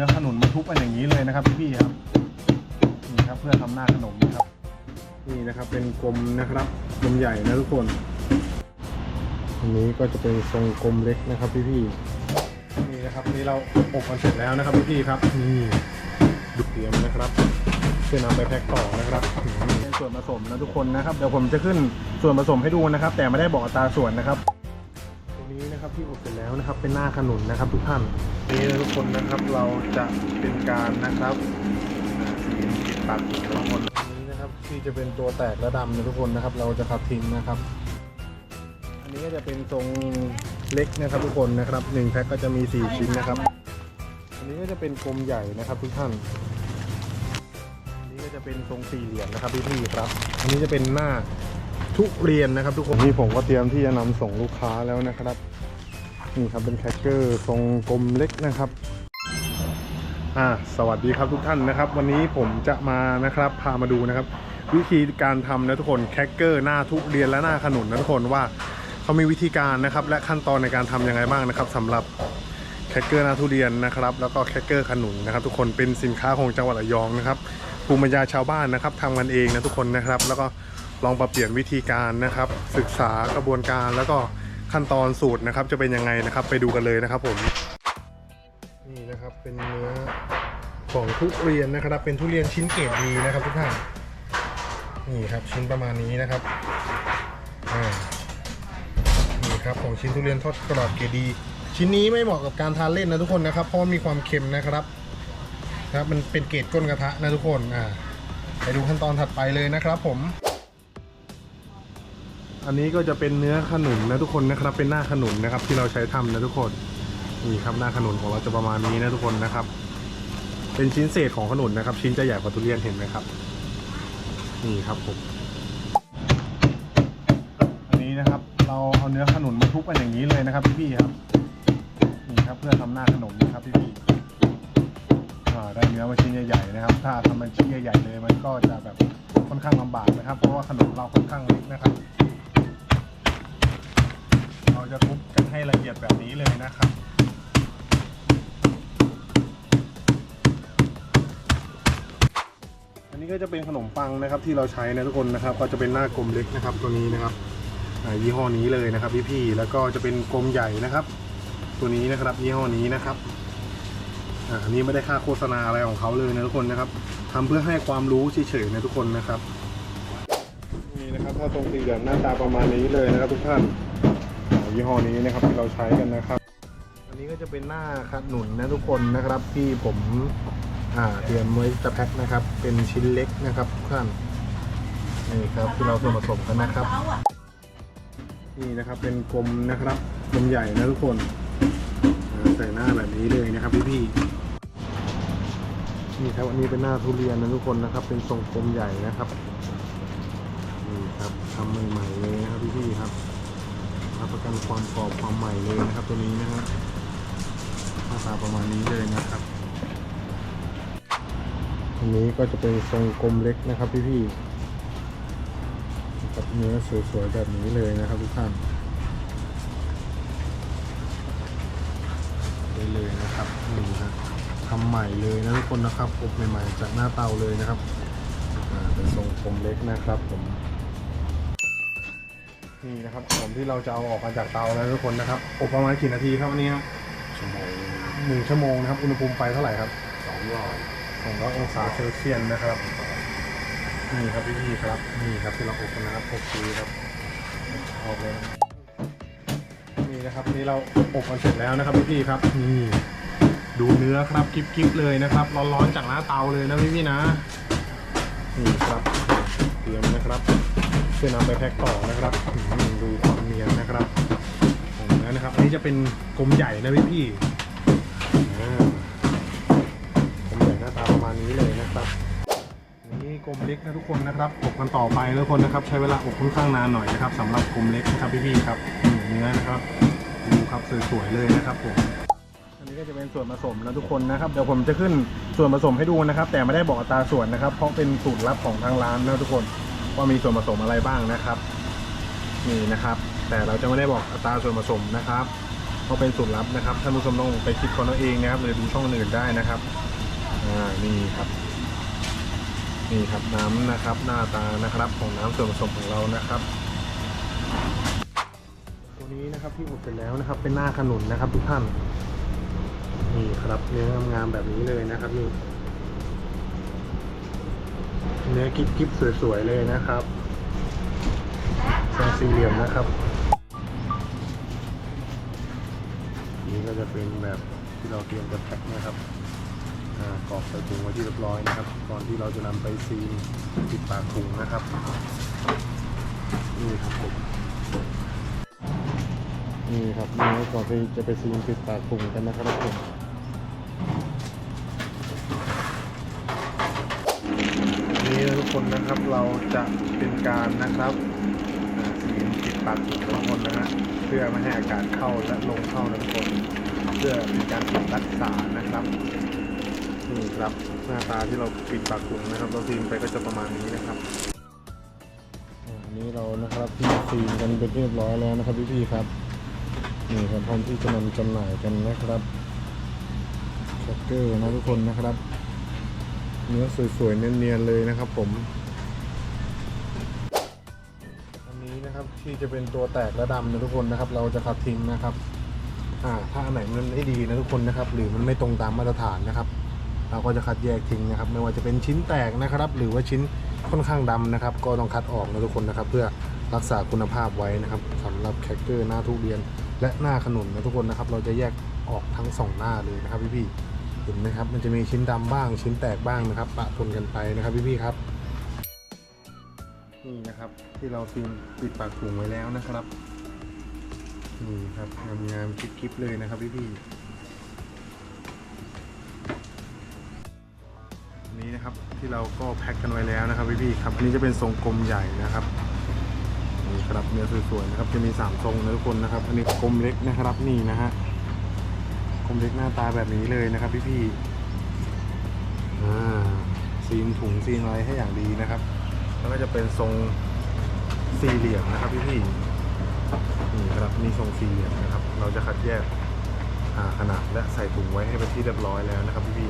นื้อขนุนมาทุบกันอย่างนี้เลยนะครับพี่ๆครับนี่ครับเพื่อทำหน้าขนมนะครับ นี่นะครับเป็นกลมนะครับกลมใหญ่นะทุกคนอันนี้ก็จะเป็นทรงกลมเล็กนะครับพี่ๆนี่นะครับนี่เราอบกันเสร็จแล้วนะครับพี่ๆครับนี่ดูเตรียมนะครับเพื่อนำไปแพ็คต่อนะครับเป็นส่วนผสมนะทุกคนนะครับเดี๋ยวผมจะขึ้นส่วนผสมให้ดูนะครับ แต่ไม่ได้บอกตาส่วนนะครับ ที่อบเสร็จแล้วนะครับ เป็นหน้าขนุนนะครับ ทุกท่านนี่นะทุกคนนะครับเราจะเป็นการนะครับอ่าสีปิดปากทุกคนอันนี้นะครับที่จะเป็นตัวแตกและดำนะทุกคนนะครับ เราจะคัดทิ้งนะครับ อันนี้ก็จะเป็นทรงเล็กนะครับทุกคนนะครับหนึ่งแพ็คก็จะมี 4 ชิ้นนะครับ อันนี้ก็จะเป็นกลมใหญ่นะครับทุกท่านอันนี้ก็จะเป็นทรงสี่เหลี่ยมนะครับพี่ๆครับ อันนี้จะเป็นหน้าทุเรียนนะครับ ทุกคนนี่ผมก็เตรียมที่จะนำส่งลูกค้าแล้วนะครับ นี่ครับเป็นแคคเกอร์ทรงกลมเล็กนะครับอ่าสวัสดีครับทุกท่านนะครับ วันนี้ผมจะมานะครับพามาดูนะครับ วิธีการทำนะทุกคนแคคเกอร์หน้าทุเรียนและหน้าขนุนนะทุกคนว่าเขามีวิธีการนะครับ และขั้นตอนในการทำยังไงบ้างนะครับสำหรับแคคเกอร์หน้าทุเรียนนะครับ แล้วก็แคคเกอร์ขนุนนะครับ ทุกคนเป็นสินค้าของจังหวัดระยองนะครับภูมิปัญญาชาวบ้านนะครับทำกันเองนะทุกคนนะครับ แล้วก็ลองปรับเปลี่ยนวิธีการนะครับ ศึกษากระบวนการแล้วก็ ขั้นตอนสูตรนะครับ จะเป็นยังไงนะครับ ไปดูกันเลยนะครับผมนี่นะครับเป็นเนื้อของทุเรียนนะครับ เป็นทุเรียนชิ้นเกรดดีนะครับทุกท่านนี่ครับชิ้นประมาณนี้นะครับอ่านี่ครับของชิ้นทุเรียนทอดกรอบเกรดดี ชิ้นนี้ไม่เหมาะกับการทานเล่นนะทุกคนนะครับ เพราะมีความเค็มนะครับนะครับมันเป็นเกรดก้นกระทะนะทุกคนอ่าไปดูขั้นตอนถัดไปเลยนะครับผม อันนี้ก็จะเป็นเนื้อขนุนนะทุกคนนะครับ เป็นหน้าขนุนนะครับ ที่เราใช้ทำนะทุกคนนี่ครับหน้าขนุนของเราจะประมาณนี้นะทุกคนนะครับ เป็นชิ้นเศษของขนุนนะครับ ชิ้นจะใหญ่กว่าทุเรียนเห็นไหมครับ นี่ครับผมอันนี้นะครับ เราเอาเนื้อขนุนมาทุบกันอย่างนี้เลยนะครับพี่ๆครับนี่ครับเพื่อทำหน้าขนมนะครับพี่ๆอ่ได้เนื้อมาชิ้นใหญ่ๆนะครับ ถ้าทำมันชิ้นใหญ่ๆเลยมันก็จะแบบค่อนข้างลำบากนะครับ เพราะว่าขนมเราค่อนข้างเล็กนะครับ เราจะทุบกันให้ละเอียดแบบนี้เลยนะครับอันนี้ก็จะเป็นขนมปังนะครับที่เราใช้นะทุกคนนะครับ ก็จะเป็นหน้ากลมเล็กนะครับ ตัวนี้นะครับยี่ห้อนี้เลยนะครับพี่ๆแล้วก็จะเป็นกลมใหญ่นะครับ ตัวนี้นะครับยี่ห้อนี้นะครับอันนี้ไม่ได้ค่าโฆษณาอะไรของเขาเลยนะทุกคนนะครับทำเพื่อให้ความรู้เฉยๆนะทุกคนนะครับนี่นะครับถ้าตรงสี่เหลี่ยมหน้าตาประมาณนี้เลยนะครับทุกท่าน ยี่ห้อนี้นะครับที่เราใช้กันนะครับ อันนี้ก็จะเป็นหน้าขนุนนะทุกคนนะครับที่ผมอ่าเตรียมไว้จะแพ็คนะครับ เป็นชิ้นเล็กนะครับทุกท่านนี่ครับที่เราส่วนผสมกันนะครับ นี่นะครับเป็นกลมนะครับกลมใหญ่นะทุกคนอ่าใส่หน้าแบบนี้เลยนะครับพี่ๆนี่ครับอันนี้เป็นหน้าทุเรียนนะทุกคนนะครับ เป็นทรงกลมใหญ่นะครับนี่ครับทำใหม่ กันความกรอบความใหม่เลยนะครับ ตัวนี้นะครับหน้าตาประมาณนี้เลยนะครับอันนี้ก็จะเป็นทรงกลมเล็กนะครับพี่ๆกับเนื้อสวยๆแบบนี้เลยนะครับทุกท่านได้เลยนะครับนี่นะทำใหม่เลยนะทุกคนนะครับอบใหม่ๆจากหน้าเตาเลยนะครับเป็นทรงกลมเล็กนะครับผม นี่นะครับผมที่เราจะเอาออกมาจากเตาแล้วทุกคนนะครับอบประมาณกี่นาทีครับวันนี้ครับชั่วโมงหนึ่งชั่วโมงนะครับอุณหภูมิไฟเท่าไหร่ครับสองร้อยสองร้อยองศาเซลเซียสนะครับนี่ครับพี่ๆครับนี่ครับที่เราอบกันนะครับอบดีครับออกเลยนะนี่นะครับนี่เราอบกันเสร็จแล้วนะครับพี่ๆครับนี่ดูเนื้อครับกิ๊บๆเลยนะครับร้อนๆจากหน้าเตาเลยนะพี่ๆนะนี่ครับเตรียมนะครับเพื่อนำไปแพ็คต่อนะครับดูความเนียนนะครับของเนื้อนะครับ อันนี้จะเป็นกลมใหญ่นะพี่ๆอ่าผมใหญ่หน้าตาประมาณนี้เลยนะครับนี่กลมเล็กนะทุกคนนะครับอบกันต่อไปทุกคนนะครับ ใช้เวลาอบค่อนข้างนานหน่อยนะครับสำหรับกลมเล็กนะครับพี่ๆครับเนื้อนะครับดูครับสวยๆเลยนะครับผมอันนี้ก็จะเป็นส่วนผสมนะทุกคนนะครับเดี๋ยวผมจะขึ้นส่วนผสมให้ดูนะครับ แต่ไม่ได้บอกอัตราส่วนนะครับ เพราะเป็นสูตรลับของทางร้านนะทุกคน ว่ามีส่วนผสมอะไรบ้างนะครับนี่นะครับ แต่เราจะไม่ได้บอกอัตราส่วนผสมนะครับเขาะเป็นสูตรลับนะครับท่านผู้ชมต้องไปคิดคนเอาเองนะครับหรือดูช่องอื่นได้นะครับอ่านี่ครับนี่ครับน้ำนะครับหน้าตานะครับของน้ำส่วนผสมของเรานะครับ ตัวนี้นะครับที่อุดเสร็จแล้วนะครับ เป็นหน้าขนุนนะครับ ทุกท่านนี่ครับเนื้องามๆแบบนี้เลยนะครับนี่ เนื้อกิ๊บกิ๊บสวยๆเลยนะครับทรงสี่เหลี่ยมนะครับ นี่ก็จะเป็นแบบที่เราเตรียมจะแพ็คนะครับอ่ากรอกใส่ถุงไว้ที่เรียบร้อยนะครับ ก่อนที่เราจะนำไปซีนปิดปากถุงนะครับนี่ครับผมนี่ครับนี่ก่อนที่จะไปซีนปิดปากถุงกันนะครับผม คนนะครับ เราจะเป็นการนะครับอ่าซีนปิดปากถุงทุกคนนะฮะเพื่อไม่ให้อากาศเข้าและลงเข้านะทุกคน เพื่อเป็นการรักษานะครับนี่ครับหน้าตาที่เราปิดปากถุงนะครับ เราซีนไปก็จะประมาณนี้นะครับนี้เรานะครับที่ซีนกันเป็นเรียบร้อยแล้วนะครับพี่ๆครับนี่ครับพร้อมที่จะนำจำหน่ายกันนะครับแคคเกอร์นะทุกคนนะครับ เนื้อสวยๆเนียนๆเลยนะครับผม อันนี้นะครับที่จะเป็นตัวแตกและดำนะทุกคนนะครับ เราจะคัดทิ้งนะครับ อ่า ถ้าอันไหนมันไม่ดีนะทุกคนนะครับ หรือมันไม่ตรงตามมาตรฐานนะครับ เราก็จะคัดแยกทิ้งนะครับ ไม่ว่าจะเป็นชิ้นแตกนะครับ หรือว่าชิ้นค่อนข้างดำนะครับ ก็ต้องคัดออกนะทุกคนนะครับ เพื่อรักษาคุณภาพไว้นะครับสำหรับแคคเกอร์หน้าทุเรียน และหน้าขนุนนะทุกคนนะครับ เราจะแยกออกทั้งสองหน้าเลยนะครับพี่ๆ ห็นไหมครับ มันจะมีชิ้นดำบ้าง ชิ้นแตกบ้างนะครับ ปะปนกันไปนะครับพี่ๆครับ นี่นะครับ ที่เราฟิล์มปิดปากถุงไว้แล้วนะครับนี่ครับงามๆคลิปๆเลยนะครับพี่พี่ๆนี้นะครับที่เราก็แพ็คกันไว้แล้วนะครับพี่พี่ๆครับอันนี้จะเป็นทรงกลมใหญ่นะครับนี่ครับเนื้อสวยๆนะครับจะมีสามทรงนะทุกคนนะครับ อันนี้กลมเล็กนะครับนี่นะฮะ กลมเล็กหน้าตาแบบนี้เลยนะครับพี่พี่อ่าซีนถุงซีนอะไรให้อย่างดีนะครับ แล้วก็จะเป็นทรงสี่เหลี่ยมนะครับพี่พี่นี่ครับนี่ทรงสี่เหลี่ยมนะครับ เราจะคัดแยกขนาดและใส่ถุงไว้ให้เป็นที่เรียบร้อยแล้วนะครับพี่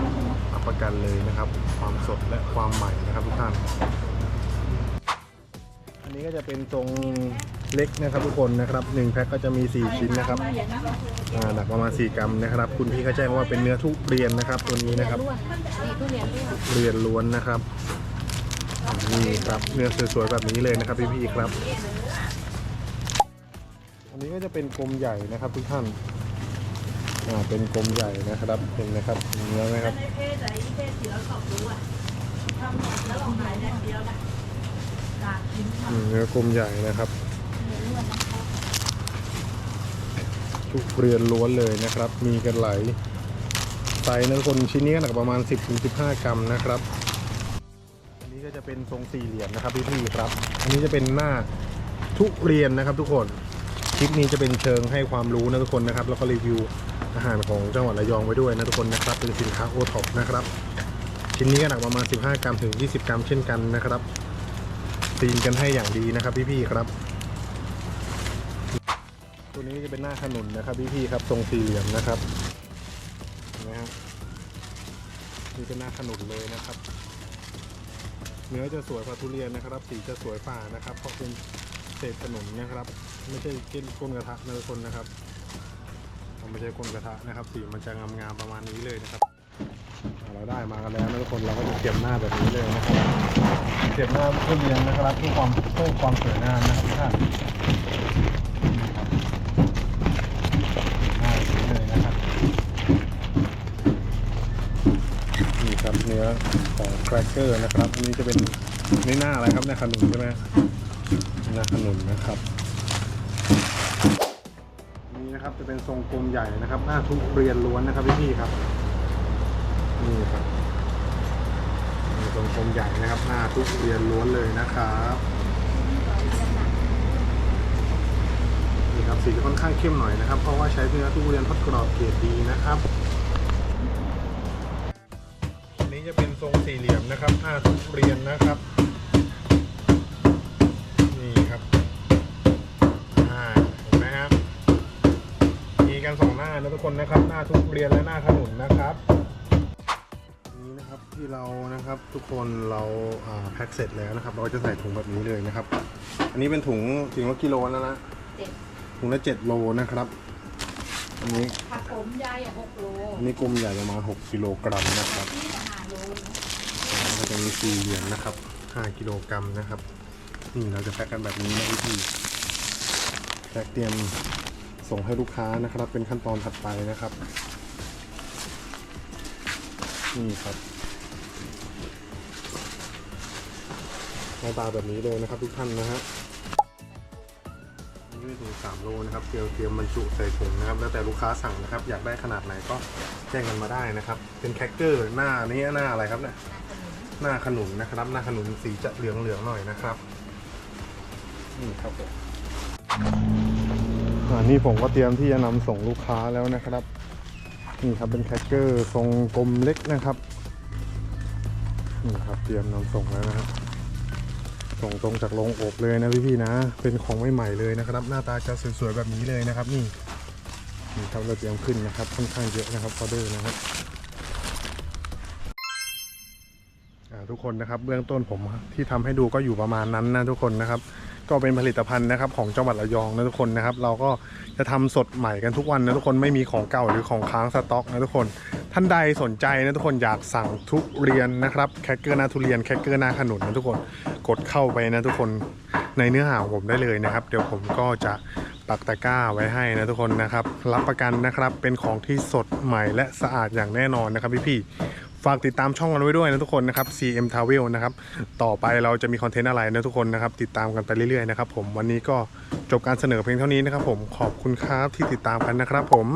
ๆรับประกันเลยนะครับ ความสดและความใหม่นะครับทุกท่าน อันนี้ก็จะเป็นทรง เล็กนะครับทุกคนนะครับหนึ่งแพ็คก็จะมี 4 ชิ้นนะครับอ่าหนักประมาณ 4 กรัมนะครับ คุณพี่เขาแจ้งว่าเป็นเนื้อทุเรียนนะครับ ตัวนี้นะครับเรียนล้วนนะครับนี่ครับเนื้อสวยๆแบบนี้เลยนะครับพี่ๆครับ อันนี้ก็จะเป็นกลมใหญ่นะครับทุกท่านอ่าเป็นกลมใหญ่นะครับเห็นไหมครับเนื้อไหมครับเนื้อกลมใหญ่นะครับ ทุกเรียนล้วนเลยนะครับ มีกันไหลไซส์นะทุกคนชิ้นนี้หนักประมาณ 10-15 กรัมนะครับ อันนี้ก็จะเป็นทรงสี่เหลี่ยมนะครับพี่ๆครับ อันนี้จะเป็นหน้าทุเรียนนะครับ ทุกคนคลิปนี้จะเป็นเชิงให้ความรู้นะทุกคนนะครับ แล้วก็รีวิวอาหารของจังหวัดระยองไว้ด้วยนะทุกคนนะครับเป็นสินค้าโอท็อปนะครับ ชิ้นนี้ก็หนักประมาณ 15 กรัมถึง 20 กรัมเช่นกันนะครับซีนกันให้อย่างดีนะครับพี่ๆครับ ตัวนี้จะเป็นหน้าขนุนนะครับพี่ๆครับทรงสี่เหลี่ยมนะครับนไหมครับนี่เป็นหน้าขนุนเลยนะครับ เนื้อจะสวยกว่าทุเรียนนะครับ สีจะสวยฝ่านะครับ เพราะเป็นเศษขนุนนะครับ ไม่ใช่เก้นก้นกระทะนะทุกคนนะครับไม่ใช่ก้นกระทะนะครับ สีมันจะงามๆประมาณนี้เลยนะครับเราได้มากันแล้วนะทุกคนเราก็จะเก็บหน้าแบบนี้เลยนะครับเก็บหน้าทุเรียนนะครับเพื่อความเพิ่มความสวยงามนะครับทุกท่านครับหน้าแบบนี้เลยนะครับ นื้อของแครกเกอร์นะครับอันนี้จะเป็นนี่หน้าอะไรครับหน้าขนุนใช่ไหมหน้าขนุนนะครับนี่นะครับจะเป็นทรงกลมใหญ่นะครับ หน้าทุเรียนล้วนนะครับพี่ๆครับนี่ครับทรงกลมใหญ่นะครับ หน้าทุเรียนล้วนเลยนะครับนี่ครับสีจะค่อนข้างเข้มหน่อยนะครับ เพราะว่าใช้เนื้อทุเรียนทอดกรอบเกรดดีนะครับ รงสี่เหลี่ยมนะครับหน้าทุเรียนนะครับนี่ครับอ่าเห็นไหมครับนะทุกคนนะครับ หน้าทุเรียนและหน้าขนุนนะครับนี้นะครับที่เรานะครับทุกคนเราอ่าแพ็คเสร็จแล้วนะครับ เราก็จะใส่ถุงแบบนี้เลยนะครับ อันนี้เป็นถุงถุงละกิโลแล้วนะเจ็ดถุงละเจ็ดโลนะครับอันนี้ผักผมยายอะหกโลอันนี้กลมใหญ่ประมาณ6กิโลกรัมนะครับ นี่ต่างหากโลนะแล้วก็จะมีสี่เหรียญนะครับ5กิโลกรัมนะครับ นี่เราจะแพ็คกันแบบนี้นะพี่แพ็คเตรียมส่งให้ลูกค้านะครับ เป็นขั้นตอนถัดไปนะครับ นี่ครับหน้าตาแบบนี้เลยนะครับ ทุกท่านนะฮะนี่ถุงสามโลนะครับเตรียมเตรียมบรรจุใส่ถุงนะครับ แล้วแต่ลูกค้าสั่งนะครับ อยากได้ขนาดไหนก็แจ้งกันมาได้นะครับ เป็นแคคเกอร์หน้านี้หน้าอะไรครับเนี่ย หน้าขนุนนะครับ หน้าขนุนสีจะเหลืองเหลืองๆหน่อยนะครับนี่ครับผมอ่านี่ผมก็เตรียมที่จะนำส่งลูกค้าแล้วนะครับ นี่ครับเป็นแคคเกอร์ทรงกลมเล็กนะครับนี่ครับเตรียมนำส่งแล้วนะครับส่งตรงจากโรงอบเลยนะพี่ๆนะ เป็นของใหม่ๆเลยนะครับ หน้าตาจะสวยๆแบบนี้เลยนะครับ นี่นี่ครับเราเตรียมขึ้นนะครับค่อนข้างเยอะนะครับออเดอร์นะครับ ทุกคนนะครับ เบื้องต้นผมที่ทำให้ดูก็อยู่ประมาณนั้นนะทุกคนนะครับ ก็เป็นผลิตภัณฑ์นะครับ ของจังหวัดระยองนะทุกคนนะครับ เราก็จะทำสดใหม่กันทุกวันนะทุกคนไม่มีของเก่าหรือของค้างสต็อกนะทุกคน ท่านใดสนใจนะทุกคนอยากสั่งทุเรียนนะครับแคคเกอร์หนาทุเรียนแคคเกอร์หนาขนุนนะทุกคนกดเข้าไปนะทุกคนในเนื้อหาของผมได้เลยนะครับ เดี๋ยวผมก็จะปักตะกร้าไว้ให้นะทุกคนนะครับ รับประกันนะครับเป็นของที่สดใหม่และสะอาดอย่างแน่นอนนะครับพี่ๆ ฝากติดตามช่องกันไว้ด้วยนะทุกคนนะครับ CM Travel นะครับ ต่อไปเราจะมีคอนเทนต์อะไรนะทุกคนนะครับ ติดตามกันไปเรื่อยๆนะครับผมวันนี้ก็จบการเสนอเพียงเท่านี้นะครับผมขอบคุณครับที่ติดตามกันนะครับผม